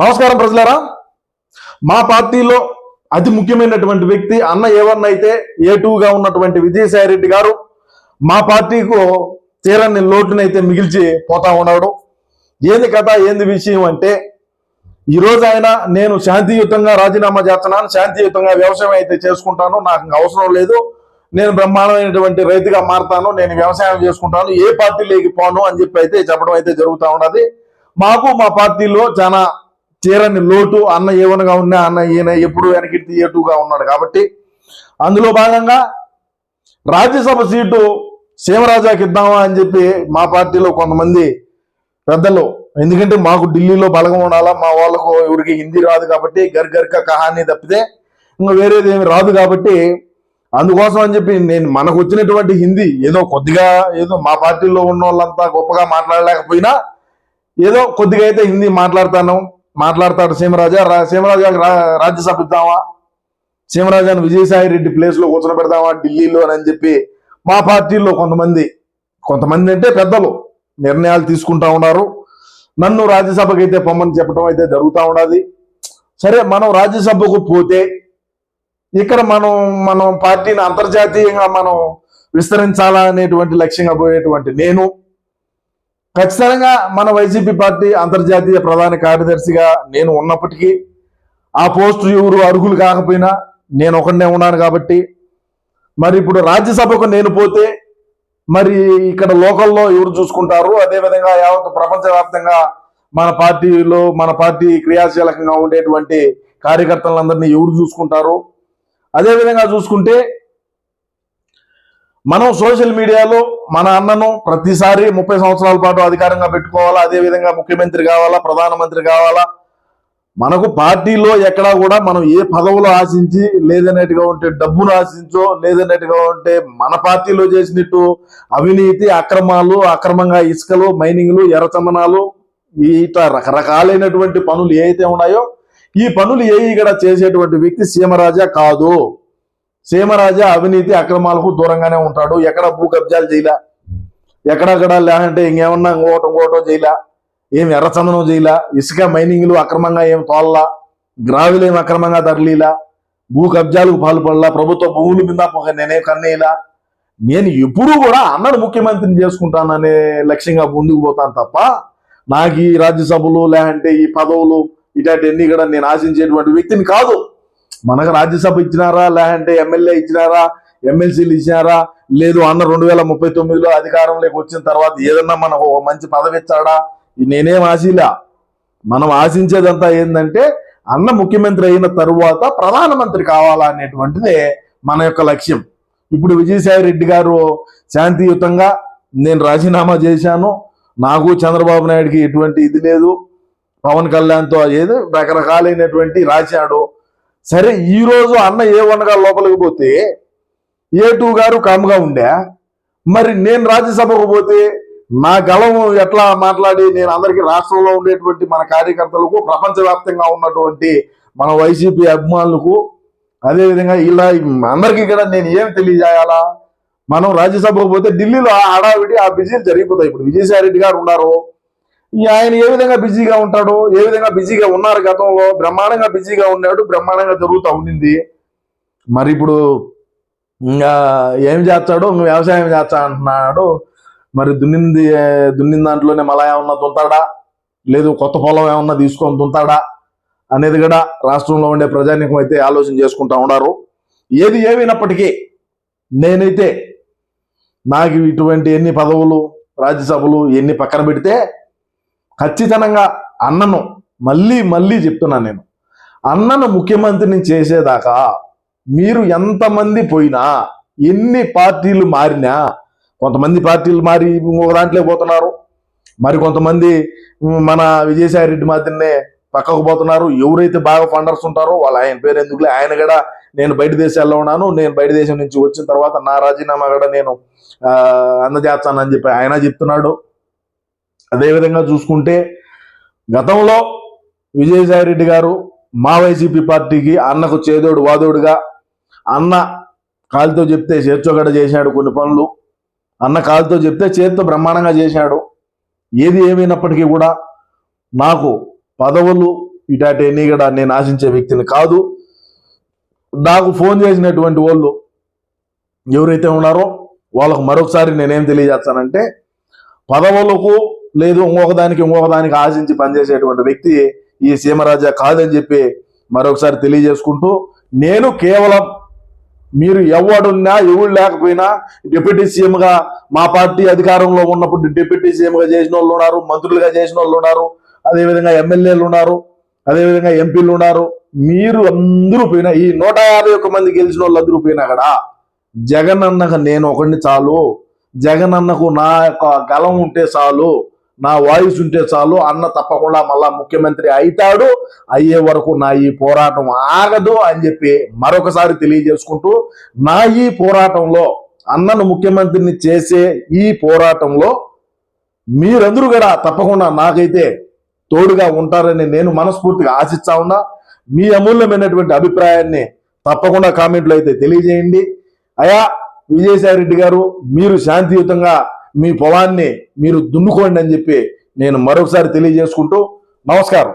నమస్కారం ప్రజలారా. మా పార్టీలో అతి ముఖ్యమైనటువంటి వ్యక్తి అన్న ఏవన్న అయితే ఏ టూగా ఉన్నటువంటి విజయసాయి రెడ్డి గారు మా పార్టీకు తీరని లోటునైతే మిగిల్చి పోతా ఉన్నాడు. ఏంది కథ ఏంది విషయం అంటే ఈరోజు ఆయన నేను శాంతియుతంగా రాజీనామా చేస్తున్నాను శాంతియుతంగా వ్యవసాయం అయితే చేసుకుంటాను నాకు అవసరం లేదు. నేను బ్రహ్మాండమైనటువంటి రైతుగా మారుతాను నేను వ్యవసాయం చేసుకుంటాను ఏ పార్టీలోకి పోను అని చెప్పి అయితే చెప్పడం అయితే జరుగుతూ ఉన్నది. మాకు మా పార్టీలో చాలా తీరని లోటు అన్న ఏమనగా ఉన్నా అన్న ఈయన ఎప్పుడు వెనక్కి తీయటుగా ఉన్నాడు. కాబట్టి అందులో భాగంగా రాజ్యసభ సీటు సీమరాజాకి ఇద్దామా అని చెప్పి మా పార్టీలో కొంతమంది పెద్దలు ఎందుకంటే మాకు ఢిల్లీలో బలగం ఉండాలా మా వాళ్ళకు ఎవరికి హిందీ రాదు కాబట్టి గర్గర్క కహాన్ని తప్పితే ఇంకా వేరేది ఏమి రాదు కాబట్టి అందుకోసం అని చెప్పి నేను మనకు వచ్చినటువంటి హిందీ ఏదో కొద్దిగా ఏదో మా పార్టీలో ఉన్న వాళ్ళంతా గొప్పగా మాట్లాడలేకపోయినా ఏదో కొద్దిగా అయితే హిందీ మాట్లాడతాను. మాట్లాడతాడు సీమరాజా. సీమరాజా రా- రాజ్యసభ ఇద్దామా? సీమరాజాను విజయసాయి రెడ్డి ప్లేస్లో కూర్చొని పెడదామా? ఢిల్లీలో అని చెప్పి మా పార్టీలో కొంతమంది కొంతమంది అంటే పెద్దలు నిర్ణయాలు తీసుకుంటా ఉన్నారు. నన్ను రాజ్యసభకి అయితే పొమ్మని చెప్పడం అయితే జరుగుతూ ఉన్నది. సరే మనం రాజ్యసభకు పోతే ఇక్కడ మనం మనం పార్టీని అంతర్జాతీయంగా మనం విస్తరించాలా అనేటువంటి లక్ష్యంగా పోయేటువంటి నేను ఖచ్చితంగా మన వైసీపీ పార్టీ అంతర్జాతీయ ప్రధాన కార్యదర్శిగా నేను ఉన్నప్పటికీ ఆ పోస్టు ఎవరు అర్హులు కాకపోయినా నేను ఒకనే ఉన్నాను కాబట్టి మరి ఇప్పుడు రాజ్యసభకు నేను పోతే మరి ఇక్కడ లోకల్లో ఎవరు చూసుకుంటారు? అదేవిధంగా యావత్ ప్రపంచవ్యాప్తంగా మన పార్టీలో మన పార్టీ క్రియాశీలకంగా ఉండేటువంటి కార్యకర్తలందరినీ ఎవరు చూసుకుంటారు? అదేవిధంగా చూసుకుంటే మనం సోషల్ మీడియాలో మన అన్నను ప్రతిసారి ముప్పై సంవత్సరాల పాటు అధికారంగా పెట్టుకోవాలా? అదే విధంగా ముఖ్యమంత్రి కావాలా? ప్రధానమంత్రి కావాలా? మనకు పార్టీలో ఎక్కడా కూడా మనం ఏ పదవులు ఆశించి లేదన్నట్టుగా ఉంటే డబ్బును ఆశించో లేదన్నట్టుగా ఉంటే మన పార్టీలో చేసినట్టు అవినీతి అక్రమాలు అక్రమంగా ఇసుకలు మైనింగ్లు ఎర్రచమనాలు ఇట్లా రకరకాలైనటువంటి పనులు ఏవైతే ఉన్నాయో ఈ పనులు ఏ ఇక్కడ చేసేటువంటి వ్యక్తి సీమరాజా కాదు. సీమరాజా అవినీతి అక్రమాలకు దూరంగానే ఉంటాడు. ఎక్కడ భూ కబ్జాలు చేయలే? ఎక్కడక్కడ లేదంటే ఇంకేమన్నా ఇంకోటం ఇంకోటో చేయలే? ఏం ఎర్రచందనం చేయలే? ఇసుక మైనింగ్లు అక్రమంగా ఏం తోలలా? గ్రావిలు ఏం అక్రమంగా తరలిలా? భూ కబ్జాలకు పాల్పడలా? ప్రభుత్వ భూముల మీద నేనే కన్నేలా? నేను ఎప్పుడూ కూడా అన్నడు ముఖ్యమంత్రిని చేసుకుంటాననే లక్ష్యంగా ముందుకు పోతాను తప్ప నాకు ఈ రాజ్యసభలు లేదంటే ఈ పదవులు ఇటాన్ని కూడా నేను ఆశించేటువంటి వ్యక్తిని కాదు. మనకు రాజ్యసభ ఇచ్చినారా? లేదంటే ఎమ్మెల్యే ఇచ్చినారా? ఎమ్మెల్సీలు ఇచ్చినారా? లేదు అన్న రెండు వేల ముప్పై తొమ్మిదిలో అధికారంలోకి వచ్చిన తర్వాత ఏదన్నా మనకు ఒక మంచి పదవి ఇచ్చాడా? నేనేం ఆశీలా? మనం ఆశించేదంతా ఏంటంటే అన్న ముఖ్యమంత్రి అయిన తరువాత ప్రధానమంత్రి కావాలా అనేటువంటిదే మన యొక్క లక్ష్యం. ఇప్పుడు విజయసాయి రెడ్డి గారు శాంతియుతంగా నేను రాజీనామా చేశాను. నాకు చంద్రబాబు నాయుడికి ఎటువంటి ఇది లేదు. పవన్ కళ్యాణ్తో ఏదో రకరకాలైనటువంటి రాశాడు. సరే ఈరోజు అన్న ఏ వనగా లోపలికి పోతే? ఏ టూ గారు కామ్గా ఉండే? మరి నేను రాజ్యసభకు పోతే నా గలం ఎట్లా మాట్లాడి నేను అందరికీ రాష్ట్రంలో ఉండేటువంటి మన కార్యకర్తలకు ప్రపంచవ్యాప్తంగా ఉన్నటువంటి మన వైసీపీ అభిమానులకు అదేవిధంగా ఇలా అందరికీ కూడా నేను ఏం తెలియజేయాలా? మనం రాజ్యసభకు పోతే ఢిల్లీలో ఆ హడావిడి ఆ బిజీలు జరిగిపోతాయి. ఇప్పుడు విజయసాయి రెడ్డి గారు ఉన్నారు. ఆయన ఏ విధంగా బిజీగా ఉంటాడు ఏ విధంగా బిజీగా ఉన్నారు గతంలో బ్రహ్మాండంగా బిజీగా ఉన్నాడు బ్రహ్మాండంగా జరుగుతూ ఉండింది. మరి ఇప్పుడు ఇంకా ఏం చేస్తాడు? ఇంక వ్యవసాయం చేస్తా అంటున్నాడు. మరి దున్నింది దున్నిన దాంట్లోనే మళ్ళా ఏమన్నా తుంతాడా లేదు కొత్త పొలం ఏమన్నా తీసుకొని తుంతాడా అనేది కూడా రాష్ట్రంలో ఉండే ప్రజానికం అయితే ఆలోచన చేసుకుంటా ఉన్నారు. ఏది ఏమైనప్పటికీ నేనైతే నాకు ఇటువంటి ఎన్ని పదవులు రాజ్యసభలు ఎన్ని పక్కన పెడితే ఖచ్చితంగా అన్నను మళ్ళీ మళ్ళీ చెప్తున్నాను నేను. అన్నను ముఖ్యమంత్రిని చేసేదాకా మీరు ఎంతమంది పోయినా ఎన్ని పార్టీలు మారినా కొంతమంది పార్టీలు మారి ఇంకొక దాంట్లో పోతున్నారు. మరి కొంతమంది మన విజయసాయి రెడ్డి మాదిరినే పక్కకు పోతున్నారు. ఎవరైతే బాగా ఫండర్స్ ఉంటారో వాళ్ళు ఆయన పేరు ఎందుకులే? ఆయన కూడా నేను బయట దేశాల్లో ఉన్నాను. నేను బయట దేశం నుంచి వచ్చిన తర్వాత నా రాజీనామా కూడా నేను అందజేస్తానని చెప్పి ఆయన చెప్తున్నాడు. అదేవిధంగా చూసుకుంటే గతంలో విజయసాయి రెడ్డి గారు మా వైసీపీ పార్టీకి అన్నకు చేదోడు వాదోడుగా అన్న కాలుతో చెప్తే చేర్చోగడ చేశాడు కొన్ని పనులు అన్న కాలుతో చెప్తే చేతితో బ్రహ్మాండంగా చేశాడు. ఏది ఏమైనప్పటికీ కూడా నాకు పదవులు ఇటాటి ఎన్ని కూడా నేను ఆశించే వ్యక్తిని కాదు. నాకు ఫోన్ చేసినటువంటి వాళ్ళు ఎవరైతే ఉన్నారో వాళ్ళకు మరొకసారి నేనేం తెలియజేస్తానంటే పదవులకు లేదు ఇంకొక దానికి ఇంకొక దానికి ఆశించి పనిచేసేటువంటి వ్యక్తి ఈ సీమరాజా కాదని చెప్పి మరొకసారి తెలియజేసుకుంటూ నేను కేవలం మీరు ఎవడున్నా ఎవడు లేకపోయినా డిప్యూటీ సీఎంగా మా పార్టీ అధికారంలో ఉన్నప్పుడు డిప్యూటీ సీఎంగా చేసిన వాళ్ళు ఉన్నారు మంత్రులుగా చేసిన వాళ్ళు ఉన్నారు అదేవిధంగా ఎమ్మెల్యేలు ఉన్నారు అదేవిధంగా ఎంపీలు ఉన్నారు. మీరు అందరూ పోయినా ఈ నూట యాభై ఒక్క మంది గెలిచిన వాళ్ళు అందరూ పోయినా కూడా జగన్ అన్నకు నేను ఒకడిని చాలు జగన్ అన్నకు నా యొక్క గలం ఉంటే చాలు నా వాయిస్ ఉంటే చాలు అన్న తప్పకుండా మళ్ళా ముఖ్యమంత్రి అవుతాడు అయ్యే వరకు నా ఈ పోరాటం ఆగదు అని చెప్పి మరొకసారి తెలియజేసుకుంటూ నా ఈ పోరాటంలో అన్నను ముఖ్యమంత్రిని చేసే ఈ పోరాటంలో మీరందరూ కూడా తప్పకుండా నాకైతే తోడుగా ఉంటారని నేను మనస్ఫూర్తిగా ఆశిస్తా ఉన్నా. మీ అమూల్యమైనటువంటి అభిప్రాయాన్ని తప్పకుండా కామెంట్లో అయితే తెలియజేయండి. అయా విజయసాయి రెడ్డి గారు మీరు శాంతియుతంగా మీ పొలాన్ని మీరు దున్నుకోండి అని చెప్పి నేను మరొకసారి తెలియజేసుకుంటూ నమస్కారం.